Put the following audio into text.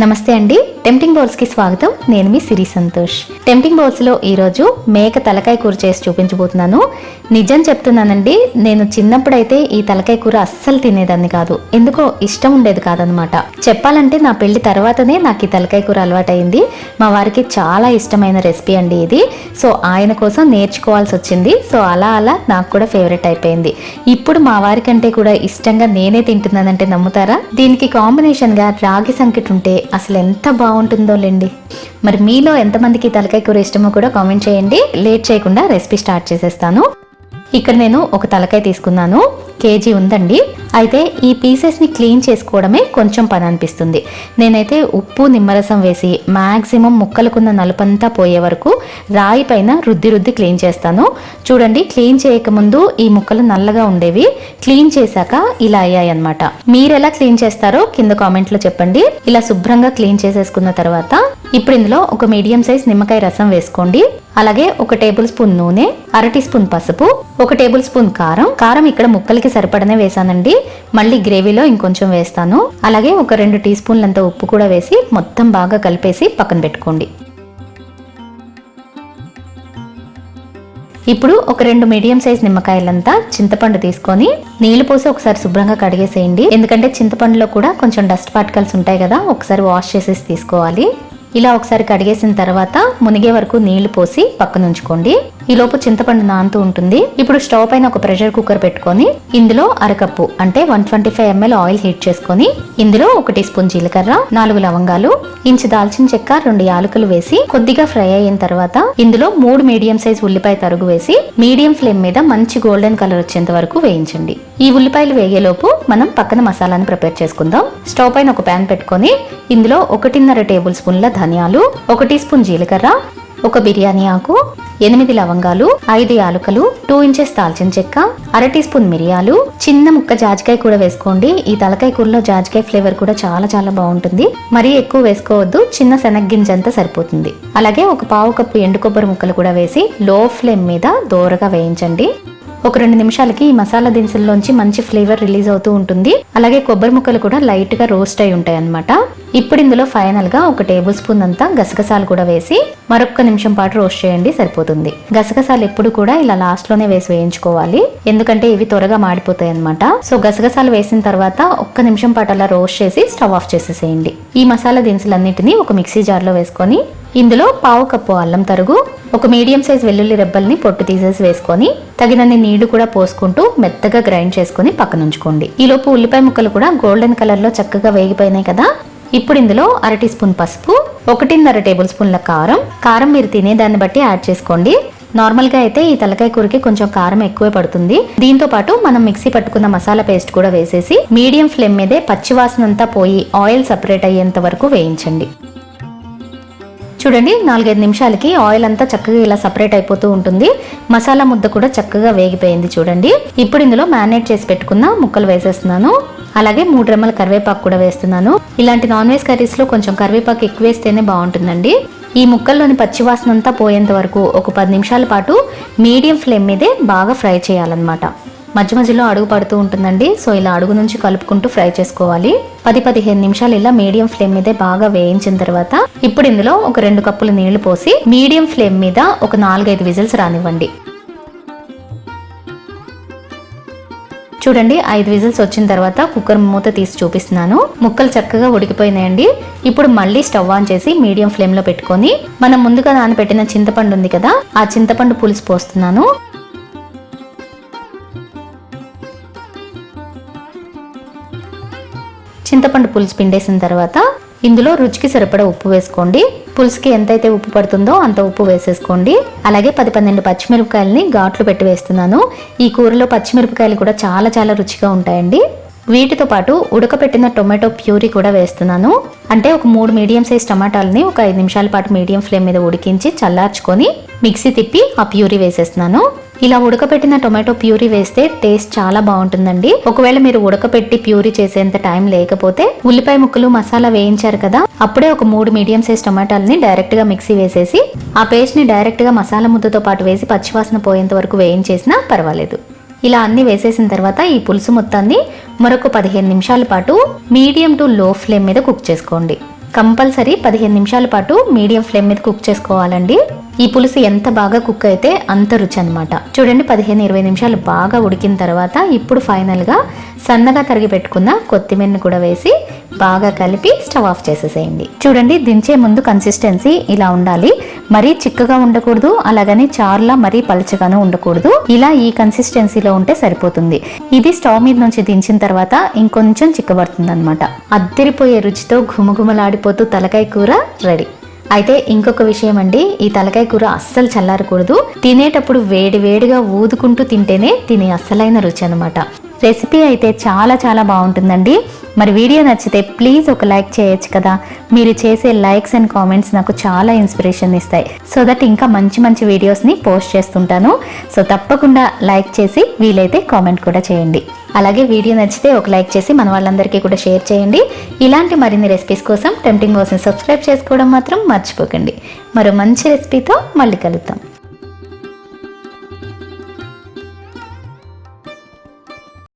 నమస్తే అండి. టెంప్టింగ్ బౌల్స్కి స్వాగతం. నేను మీ సిరి సంతోష్. టెంప్టింగ్ బౌల్స్లో మేక తలకాయ కూర చేసి చూపించబోతున్నాను. నిజం చెప్తున్నానండి నేను చిన్నప్పుడైతే ఈ తలకాయ కూర అస్సలు తినేదాన్ని కాదు. ఎందుకో ఇష్టం ఉండేది కాదనమాట చెప్పాలంటే నా పెళ్ళి తర్వాతనే నాకు ఈ తలకాయ కూర అలవాటైంది. మా వారికి చాలా ఇష్టమైన రెసిపీ అండి ఇది. సో ఆయన కోసం నేర్చుకోవాల్సి వచ్చింది. సో అలా అలా నాకు కూడా ఫేవరెట్ అయిపోయింది. ఇప్పుడు మా వారికంటే కూడా ఇష్టంగా నేనే తింటున్నానంటే నమ్ముతారా? దీనికి కాంబినేషన్గా రాగి సంకటి ఉంటే అసలు ఎంత బాగుంటుందో లేండి మరి మీలో ఎంతమందికి తలకాయ కూర ఇష్టమో కూడా కామెంట్ చేయండి. లేట్ చేయకుండా రెసిపీ స్టార్ట్ చేసేస్తాను. ఇక్కడ నేను ఒక తలకాయ తీసుకున్నాను. కేజీ ఉందండి. అయితే ఈ పీసెస్ని క్లీన్ చేసుకోవడమే కొంచెం పని అనిపిస్తుంది. నేనైతే ఉప్పు నిమ్మరసం వేసి మ్యాక్సిమం ముక్కలకున్న నలుపంతా పోయే వరకు రాయి పైన రుద్ది రుద్ది క్లీన్ చేస్తాను. చూడండి క్లీన్ చేయకముందు ఈ ముక్కలు నల్లగా ఉండేవి. క్లీన్ చేశాక ఇలా అయ్యాయి అనమాట మీరు ఎలా క్లీన్ చేస్తారో కింద కామెంట్లో చెప్పండి. ఇలా శుభ్రంగా క్లీన్ చేసేసుకున్న తర్వాత ఇప్పుడు ఇందులో ఒక మీడియం సైజ్ నిమ్మకాయ రసం వేసుకోండి. అలాగే ఒక టేబుల్ స్పూన్ నూనె అర టీ స్పూన్ పసుపు ఒక టేబుల్ స్పూన్ కారం. కారం ఇక్కడ ముక్కలకి సరిపడనే వేసానండి. మళ్ళీ గ్రేవీలో ఇంకొంచెం వేస్తాను. అలాగే ఒక రెండు టీ స్పూన్లంత ఉప్పు కూడా వేసి మొత్తం బాగా కలిపేసి పక్కన పెట్టుకోండి. ఇప్పుడు ఒక రెండు మీడియం సైజ్ నిమ్మకాయలంతా చింతపండు తీసుకొని నీళ్ళు పోసి ఒకసారి శుభ్రంగా కడిగేసేయండి. ఎందుకంటే చింతపండులో కూడా కొంచెం డస్ట్ పార్టికల్స్ ఉంటాయి కదా ఒకసారి వాష్ చేసేసి తీసుకోవాలి. ఇలా ఒకసారి కడిగేసిన తర్వాత మునిగే వరకు నీళ్ళు పోసి పక్కన ఉంచుకోండి ఈ లోపు చింతపండు నానుతూ ఉంటుంది. ఇప్పుడు స్టవ్ పైన ఒక ప్రెషర్ కుక్కర్ పెట్టుకొని ఇందులో అరకప్పు అంటే one twenty five ML oil heat చేసుకొని ఇందులో ఒక టీ స్పూన్ జీలకర్ర నాలుగు లవంగాలు ఇంచు దాల్చిన చెక్క రెండు యాలకులు వేసి కొద్దిగా ఫ్రై అయిన తర్వాత ఇందులో మూడు మీడియం సైజ్ ఉల్లిపాయ తరుగు వేసి మీడియం ఫ్లేమ్ మీద మంచి గోల్డెన్ కలర్ వచ్చేంత వరకు వేయించండి. ఈ ఉల్లిపాయలు వేగేలోపు మనం పక్కన మసాలాను ప్రిపేర్ చేసుకుందాం. స్టవ్ పైన ఒక ప్యాన్ పెట్టుకొని ఇందులో ఒకటిన్నర టేబుల్ స్పూన్ల ధనియాలు ఒక టీ స్పూన్ జీలకర్ర ఒక బిర్యానీ ఆకు ఎనిమిది లవంగాలు ఐదు యాలుకలు టూ ఇంచెస్ దాల్చిన చెక్క అర టీ స్పూన్ మిరియాలు చిన్న ముక్క జాజికాయ కూడా వేసుకోండి. ఈ తలకాయ కూరలో జాజికాయ ఫ్లేవర్ కూడా చాలా చాలా బాగుంటుంది. మరీ ఎక్కువ వేసుకోవద్దు చిన్న శనగ్గింజ అంతా సరిపోతుంది. అలాగే ఒక పావు కప్పు ఎండు కొబ్బరి ముక్కలు కూడా వేసి లో ఫ్లేమ్ మీద దోరగా వేయించండి. ఒక రెండు నిమిషాలకి ఈ మసాలా దినుసుల్లోంచి మంచి ఫ్లేవర్ రిలీజ్ అవుతూ ఉంటుంది. అలాగే కొబ్బరి ముక్కలు కూడా లైట్గా రోస్ట్ అయి ఉంటాయి అనమాట ఇప్పుడు ఇందులో ఫైనల్గా ఒక టేబుల్ స్పూన్ అంతా గసగసాలు కూడా వేసి మరొక నిమిషం పాటు రోస్ట్ చేయండి సరిపోతుంది. గసగసాలు ఎప్పుడు కూడా ఇలా లాస్ట్లోనే వేసి వేయించుకోవాలి. ఎందుకంటే ఇవి త్వరగా మాడిపోతాయి అనమాట సో గసగసాలు వేసిన తర్వాత ఒక్క నిమిషం పాటు అలా రోస్ట్ చేసి స్టవ్ ఆఫ్ చేసేసేయండి. ఈ మసాలా దినుసులన్నిటిని ఒక మిక్సీ జార్లో వేసుకొని ఇందులో పావు కప్పు అల్లం తరుగు ఒక మీడియం సైజ్ వెల్లుల్లి రెబ్బల్ని పొట్టు తీసేసి వేసుకొని తగినన్ని నీళ్ళు కూడా పోసుకుంటూ మెత్తగా గ్రైండ్ చేసుకుని పక్కనుంచుకోండి ఈలోపు ఉల్లిపాయ ముక్కలు కూడా గోల్డెన్ కలర్లో చక్కగా వేగిపోయినాయి కదా. ఇప్పుడు ఇందులో అర టీ స్పూన్ పసుపు ఒకటిన్నర టేబుల్ స్పూన్ల కారం. కారం మీరు తినే దాన్ని బట్టి యాడ్ చేసుకోండి. నార్మల్గా అయితే ఈ తలకాయ కూరకి కొంచెం కారం ఎక్కువే పడుతుంది. దీంతో పాటు మనం మిక్సీ పట్టుకున్న మసాలా పేస్ట్ కూడా వేసేసి మీడియం ఫ్లేమ్ మీదే పచ్చివాసనంతా పోయి ఆయిల్ సపరేట్ అయ్యేంత వరకు వేయించండి. చూడండి నాలుగైదు నిమిషాలకి ఆయిల్ అంతా చక్కగా ఇలా సపరేట్ అయిపోతూ ఉంటుంది. మసాలా ముద్ద కూడా చక్కగా వేగిపోయింది చూడండి. ఇప్పుడు ఇందులో మ్యారినేట్ చేసి పెట్టుకున్న ముక్కలు వేసేస్తున్నాను. అలాగే మూడు రెమ్మల కరివేపాకు కూడా వేస్తున్నాను. ఇలాంటి నాన్ వెజ్ కర్రీస్లో కొంచెం కరివేపాకు ఎక్కువ వేస్తేనే బాగుంటుందండి. ఈ ముక్కల్లోని పచ్చివాసన అంతా పోయేంత వరకు ఒక పది నిమిషాల పాటు మీడియం ఫ్లేమ్ మీదే బాగా ఫ్రై చేయాలన్నమాట. మధ్య మధ్యలో అడుగు పడుతూ ఉంటుందండి. సో ఇలా అడుగు నుంచి కలుపుకుంటూ ఫ్రై చేసుకోవాలి. పది పదిహేను నిమిషాలు ఇలా మీడియం ఫ్లేమ్ మీదే బాగా వేయించిన తర్వాత ఇప్పుడు ఇందులో ఒక రెండు కప్పులు నీళ్ళు పోసి మీడియం ఫ్లేమ్ మీద ఒక నాలుగైదు విజిల్స్ రానివ్వండి. చూడండి ఐదు విజిల్స్ వచ్చిన తర్వాత కుక్కర్ మూత తీసి చూపిస్తున్నాను. ముక్కలు చక్కగా ఉడికిపోయినాయండి. ఇప్పుడు మళ్ళీ స్టవ్ ఆన్ చేసి మీడియం ఫ్లేమ్లో పెట్టుకొని మనం ముందుగా నానబెట్టిన చింతపండు ఉంది కదా ఆ చింతపండు పులుసు పోస్తున్నాను. చింతపండు పులుసు పిండేసిన తర్వాత ఇందులో రుచికి సరిపడ ఉప్పు వేసుకోండి. పులుసుకి ఎంతైతే ఉప్పు పడుతుందో అంత ఉప్పు వేసేసుకోండి. అలాగే పది పన్నెండు పచ్చిమిరపకాయలని ఘాట్లు పెట్టి వేస్తున్నాను. ఈ కూరలో పచ్చిమిరపకాయలు కూడా చాలా చాలా రుచిగా ఉంటాయండి. వీటితో పాటు ఉడకపెట్టిన టొమాటో ప్యూరీ కూడా వేస్తున్నాను. అంటే ఒక మూడు మీడియం సైజ్ టమాటాలని ఒక ఐదు నిమిషాల పాటు మీడియం ఫ్లేమ్ మీద ఉడికించి చల్లార్చుకొని మిక్సీ తిప్పి ఆ ప్యూరీ వేసేస్తున్నాను. ఇలా ఉడకపెట్టిన టొమాటో ప్యూరీ వేస్తే టేస్ట్ చాలా బాగుంటుందండి. ఒకవేళ మీరు ఉడకపెట్టి ప్యూరీ చేసేంత టైం లేకపోతే ఉల్లిపాయ ముక్కలు మసాలా వేయించారు కదా అప్పుడే ఒక మూడు మీడియం సైజ్ టమాటాలని డైరెక్ట్గా మిక్సీ వేసేసి ఆ పేస్ట్ని డైరెక్ట్గా మసాలా ముద్దతో పాటు వేసి పచ్చివాసన పోయేంత వరకు వేయించేసినా పర్వాలేదు. ఇలా అన్ని వేసేసిన తర్వాత ఈ పులుసు మొత్తాన్ని మరొక పదిహేను నిమిషాల పాటు మీడియం టు లో ఫ్లేమ్ మీద కుక్ చేసుకోండి. కంపల్సరీ పదిహేను నిమిషాల పాటు మీడియం ఫ్లేమ్ మీద కుక్ చేసుకోవాలండి. ఈ పులుసు ఎంత బాగా కుక్ అయితే అంత రుచి అనమాట చూడండి పదిహేను ఇరవై నిమిషాలు బాగా ఉడికిన తర్వాత ఇప్పుడు ఫైనల్గా సన్నగా తరిగి పెట్టుకున్న కొత్తిమీరని కూడా వేసి బాగా కలిపి స్టవ్ ఆఫ్ చేసేసేయండి. చూడండి దించే ముందు కన్సిస్టెన్సీ ఇలా ఉండాలి. మరీ చిక్కగా ఉండకూడదు అలాగని చార్లా మరీ పలచగాను ఉండకూడదు. ఇలా ఈ కన్సిస్టెన్సీలో ఉంటే సరిపోతుంది. ఇది స్టవ్ మీద నుంచి దించిన తర్వాత ఇంకొంచెం చిక్కబడుతుంది అనమాట అద్దరిపోయే రుచితో ఘుమఘుమలాడిపోతూ తలకాయ కూర రెడీ. అయితే ఇంకొక విషయం అండి ఈ తలకాయ కూర అస్సలు చల్లారకూడదు. తినేటప్పుడు వేడి వేడిగా ఊదుకుంటూ తింటేనే తినే అస్సలైన రుచి అనమాట రెసిపీ అయితే చాలా చాలా బాగుంటుందండి. మరి వీడియో నచ్చితే ప్లీజ్ ఒక లైక్ చేయొచ్చు కదా. మీరు చేసే లైక్స్ అండ్ కామెంట్స్ నాకు చాలా ఇన్స్పిరేషన్ ఇస్తాయి. సో దట్ ఇంకా మంచి మంచి వీడియోస్ని పోస్ట్ చేస్తుంటాను. సో తప్పకుండా లైక్ చేసి వీలైతే కామెంట్ కూడా చేయండి. అలాగే వీడియో నచ్చితే ఒక లైక్ చేసి మన వాళ్ళందరికీ కూడా షేర్ చేయండి. ఇలాంటి మరిన్ని రెసిపీస్ కోసం టెంప్టింగ్ కోసం సబ్స్క్రైబ్ చేసుకోవడం మాత్రం మర్చిపోకండి. మరో మంచి రెసిపీతో మళ్ళీ కలుద్దాం.